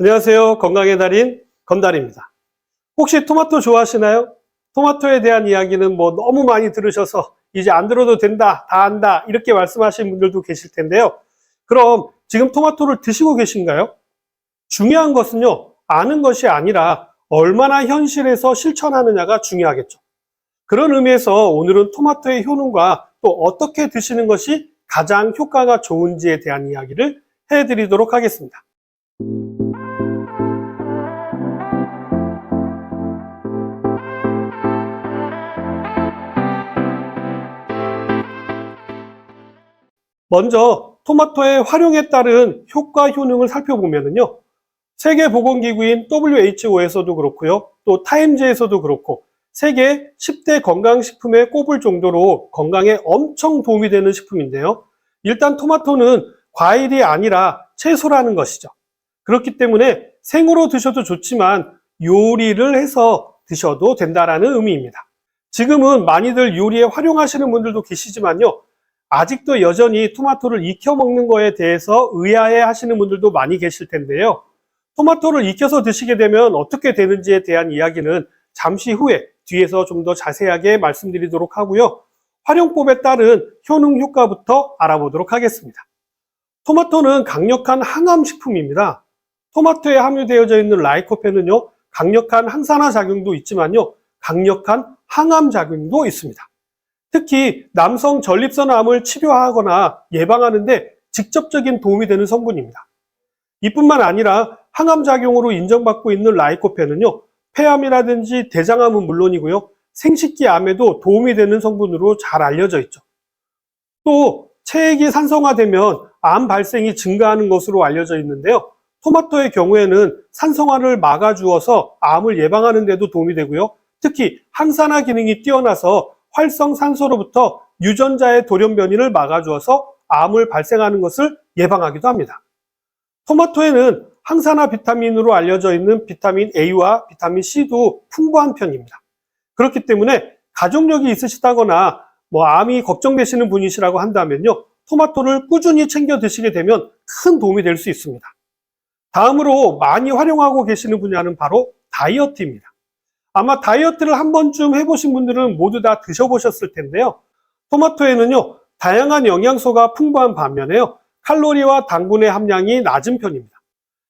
안녕하세요. 건강의 달인 건달입니다. 혹시 토마토 좋아하시나요? 토마토에 대한 이야기는 뭐 너무 많이 들으셔서 이제 안 들어도 된다, 다 안다 이렇게 말씀하시는 분들도 계실 텐데요. 그럼 지금 토마토를 드시고 계신가요? 중요한 것은요, 아는 것이 아니라 얼마나 현실에서 실천하느냐가 중요하겠죠. 그런 의미에서 오늘은 토마토의 효능과 또 어떻게 드시는 것이 가장 효과가 좋은지에 대한 이야기를 해드리도록 하겠습니다. 먼저 토마토의 활용에 따른 효과 효능을 살펴보면요. 세계 보건기구인 WHO에서도 그렇고요. 또 타임즈에서도 그렇고 세계 10대 건강식품에 꼽을 정도로 건강에 엄청 도움이 되는 식품인데요. 일단 토마토는 과일이 아니라 채소라는 것이죠. 그렇기 때문에 생으로 드셔도 좋지만 요리를 해서 드셔도 된다라는 의미입니다. 지금은 많이들 요리에 활용하시는 분들도 계시지만요. 아직도 여전히 토마토를 익혀 먹는 거에 대해서 의아해 하시는 분들도 많이 계실 텐데요. 토마토를 익혀서 드시게 되면 어떻게 되는지에 대한 이야기는 잠시 후에 뒤에서 좀 더 자세하게 말씀드리도록 하고요. 활용법에 따른 효능 효과부터 알아보도록 하겠습니다. 토마토는 강력한 항암식품입니다. 토마토에 함유되어져 있는 라이코펜은요, 강력한 항산화 작용도 있지만요, 강력한 항암 작용도 있습니다. 특히 남성 전립선암을 치료하거나 예방하는데 직접적인 도움이 되는 성분입니다. 이뿐만 아니라 항암 작용으로 인정받고 있는 라이코펜은요, 폐암이라든지 대장암은 물론이고요, 생식기 암에도 도움이 되는 성분으로 잘 알려져 있죠. 또 체액이 산성화되면 암 발생이 증가하는 것으로 알려져 있는데요. 토마토의 경우에는 산성화를 막아주어서 암을 예방하는 데도 도움이 되고요. 특히 항산화 기능이 뛰어나서 활성산소로부터 유전자의 돌연 변이를 막아주어서 암을 발생하는 것을 예방하기도 합니다. 토마토에는 항산화 비타민으로 알려져 있는 비타민 A와 비타민 C도 풍부한 편입니다. 그렇기 때문에 가족력이 있으시다거나 뭐 암이 걱정되시는 분이시라고 한다면요. 토마토를 꾸준히 챙겨 드시게 되면 큰 도움이 될 수 있습니다. 다음으로 많이 활용하고 계시는 분야는 바로 다이어트입니다. 아마 다이어트를 한 번쯤 해보신 분들은 모두 다 드셔보셨을 텐데요. 토마토에는요, 다양한 영양소가 풍부한 반면에요, 칼로리와 당분의 함량이 낮은 편입니다.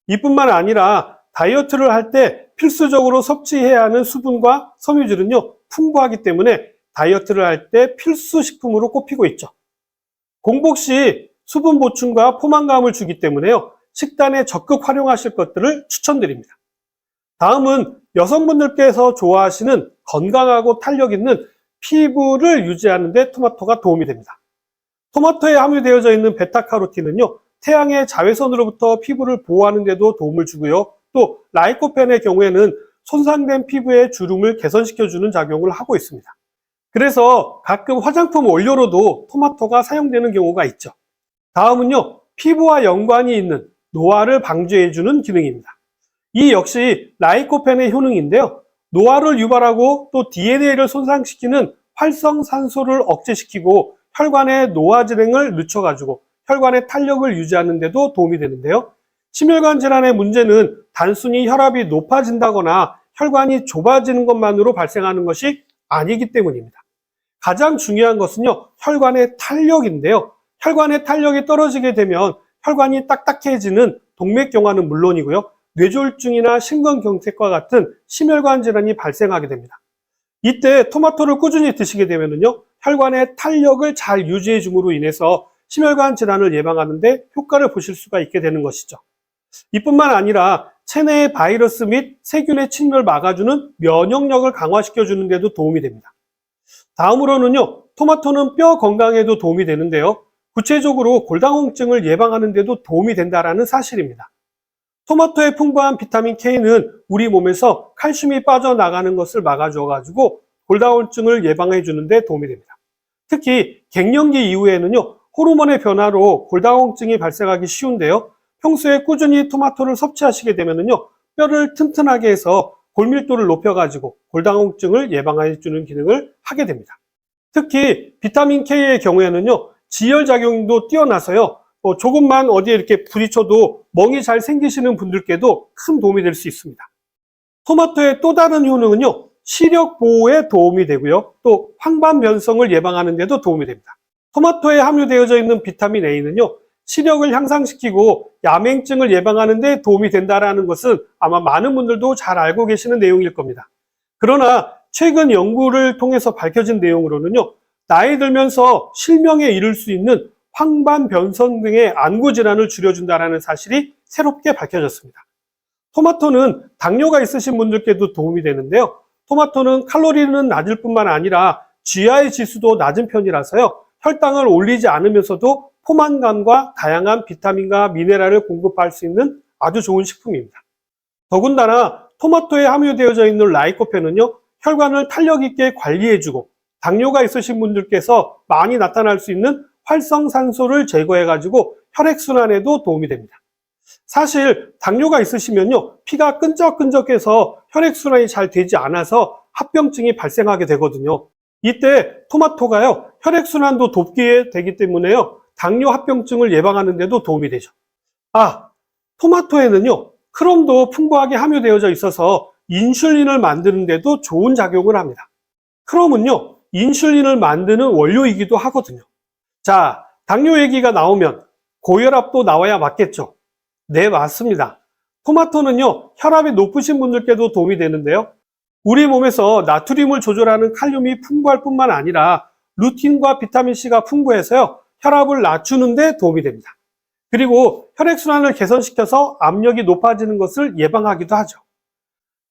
이뿐만 아니라 다이어트를 할 때 필수적으로 섭취해야 하는 수분과 섬유질은요, 풍부하기 때문에 다이어트를 할 때 필수 식품으로 꼽히고 있죠. 공복 시 수분 보충과 포만감을 주기 때문에요, 식단에 적극 활용하실 것들을 추천드립니다. 다음은 여성분들께서 좋아하시는 건강하고 탄력 있는 피부를 유지하는 데 토마토가 도움이 됩니다. 토마토에 함유되어져 있는 베타카로틴은요, 태양의 자외선으로부터 피부를 보호하는 데도 도움을 주고요. 또 라이코펜의 경우에는 손상된 피부의 주름을 개선시켜주는 작용을 하고 있습니다. 그래서 가끔 화장품 원료로도 토마토가 사용되는 경우가 있죠. 다음은요, 피부와 연관이 있는 노화를 방지해주는 기능입니다. 이 역시 라이코펜의 효능인데요. 노화를 유발하고 또 DNA를 손상시키는 활성산소를 억제시키고 혈관의 노화 진행을 늦춰가지고 혈관의 탄력을 유지하는 데도 도움이 되는데요. 심혈관 질환의 문제는 단순히 혈압이 높아진다거나 혈관이 좁아지는 것만으로 발생하는 것이 아니기 때문입니다. 가장 중요한 것은요, 혈관의 탄력인데요. 혈관의 탄력이 떨어지게 되면 혈관이 딱딱해지는 동맥경화는 물론이고요. 뇌졸중이나 심근경색과 같은 심혈관 질환이 발생하게 됩니다. 이때 토마토를 꾸준히 드시게 되면요. 혈관의 탄력을 잘 유지해 줌으로 인해서 심혈관 질환을 예방하는데 효과를 보실 수가 있게 되는 것이죠. 이뿐만 아니라 체내의 바이러스 및 세균의 침입을 막아주는 면역력을 강화시켜 주는 데도 도움이 됩니다. 다음으로는요. 토마토는 뼈 건강에도 도움이 되는데요. 구체적으로 골다공증을 예방하는 데도 도움이 된다는 사실입니다. 토마토에 풍부한 비타민 K는 우리 몸에서 칼슘이 빠져나가는 것을 막아줘 가지고 골다공증을 예방해 주는데 도움이 됩니다. 특히 갱년기 이후에는요. 호르몬의 변화로 골다공증이 발생하기 쉬운데요. 평소에 꾸준히 토마토를 섭취하시게 되면요. 뼈를 튼튼하게 해서 골밀도를 높여 가지고 골다공증을 예방해 주는 기능을 하게 됩니다. 특히 비타민 K의 경우에는요. 지혈 작용도 뛰어나서요. 어, 조금만 어디에 이렇게 부딪혀도 멍이 잘 생기시는 분들께도 큰 도움이 될 수 있습니다. 토마토의 또 다른 효능은요, 시력 보호에 도움이 되고요, 또 황반 변성을 예방하는 데도 도움이 됩니다. 토마토에 함유되어져 있는 비타민 A는요, 시력을 향상시키고 야맹증을 예방하는 데 도움이 된다는 것은 아마 많은 분들도 잘 알고 계시는 내용일 겁니다. 그러나 최근 연구를 통해서 밝혀진 내용으로는요, 나이 들면서 실명에 이를 수 있는 황반 변성 등의 안구 질환을 줄여준다는 사실이 새롭게 밝혀졌습니다. 토마토는 당뇨가 있으신 분들께도 도움이 되는데요. 토마토는 칼로리는 낮을 뿐만 아니라 GI 지수도 낮은 편이라서요. 혈당을 올리지 않으면서도 포만감과 다양한 비타민과 미네랄을 공급할 수 있는 아주 좋은 식품입니다. 더군다나 토마토에 함유되어져 있는 라이코펜은요. 혈관을 탄력 있게 관리해주고 당뇨가 있으신 분들께서 많이 나타날 수 있는 활성산소를 제거해가지고 혈액순환에도 도움이 됩니다. 사실 당뇨가 있으시면요 피가 끈적끈적해서 혈액순환이 잘 되지 않아서 합병증이 발생하게 되거든요. 이때 토마토가요 혈액순환도 돕게 되기 때문에요 당뇨 합병증을 예방하는 데도 도움이 되죠. 아 토마토에는요 크롬도 풍부하게 함유되어져 있어서 인슐린을 만드는 데도 좋은 작용을 합니다. 크롬은요 인슐린을 만드는 원료이기도 하거든요. 자 당뇨 얘기가 나오면 고혈압도 나와야 맞겠죠. 네, 맞습니다. 토마토는요, 혈압이 높으신 분들께도 도움이 되는데요. 우리 몸에서 나트륨을 조절하는 칼륨이 풍부할 뿐만 아니라 루틴과 비타민C가 풍부해서요, 혈압을 낮추는데 도움이 됩니다. 그리고 혈액순환을 개선시켜서 압력이 높아지는 것을 예방하기도 하죠.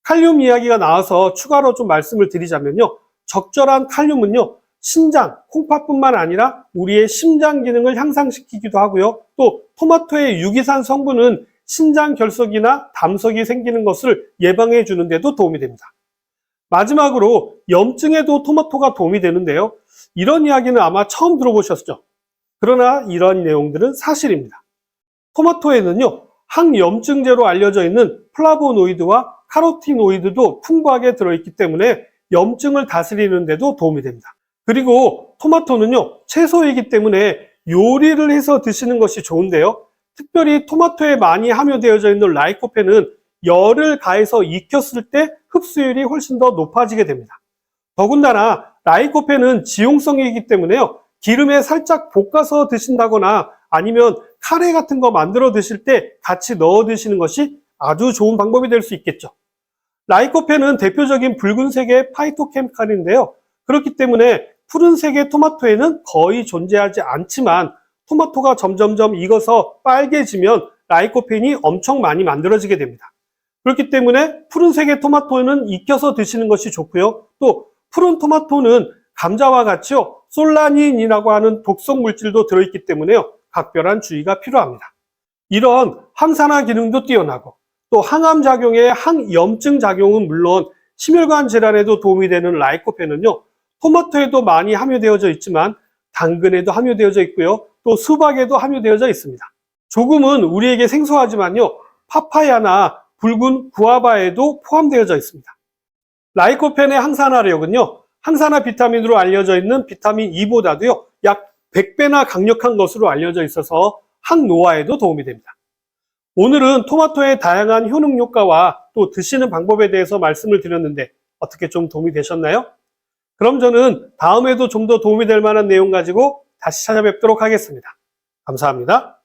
칼륨 이야기가 나와서 추가로 좀 말씀을 드리자면요. 적절한 칼륨은요, 신장, 콩팥뿐만 아니라 우리의 심장 기능을 향상시키기도 하고요. 또 토마토의 유기산 성분은 신장 결석이나 담석이 생기는 것을 예방해 주는 데도 도움이 됩니다. 마지막으로 염증에도 토마토가 도움이 되는데요. 이런 이야기는 아마 처음 들어보셨죠? 그러나 이런 내용들은 사실입니다. 토마토에는요, 항염증제로 알려져 있는 플라보노이드와 카로티노이드도 풍부하게 들어있기 때문에 염증을 다스리는 데도 도움이 됩니다. 그리고 토마토는요, 채소이기 때문에 요리를 해서 드시는 것이 좋은데요. 특별히 토마토에 많이 함유되어져 있는 라이코펜은 열을 가해서 익혔을 때 흡수율이 훨씬 더 높아지게 됩니다. 더군다나 라이코펜은 지용성이기 때문에요. 기름에 살짝 볶아서 드신다거나 아니면 카레 같은 거 만들어 드실 때 같이 넣어 드시는 것이 아주 좋은 방법이 될 수 있겠죠. 라이코펜은 대표적인 붉은색의 파이토케미칼인데요. 그렇기 때문에 푸른색의 토마토에는 거의 존재하지 않지만 토마토가 점점점 익어서 빨개지면 라이코펜이 엄청 많이 만들어지게 됩니다. 그렇기 때문에 푸른색의 토마토는 익혀서 드시는 것이 좋고요. 또 푸른 토마토는 감자와 같이요. 솔라닌이라고 하는 독성 물질도 들어있기 때문에요. 각별한 주의가 필요합니다. 이런 항산화 기능도 뛰어나고 또 항암 작용의 항염증 작용은 물론 심혈관 질환에도 도움이 되는 라이코펜은요. 토마토에도 많이 함유되어져 있지만 당근에도 함유되어져 있고요. 또 수박에도 함유되어져 있습니다. 조금은 우리에게 생소하지만요. 파파야나 붉은 구아바에도 포함되어져 있습니다. 라이코펜의 항산화력은요. 항산화 비타민으로 알려져 있는 비타민 E보다도요. 약 100배나 강력한 것으로 알려져 있어서 항노화에도 도움이 됩니다. 오늘은 토마토의 다양한 효능 효과와 또 드시는 방법에 대해서 말씀을 드렸는데 어떻게 좀 도움이 되셨나요? 그럼 저는 다음에도 좀 더 도움이 될 만한 내용 가지고 다시 찾아뵙도록 하겠습니다. 감사합니다.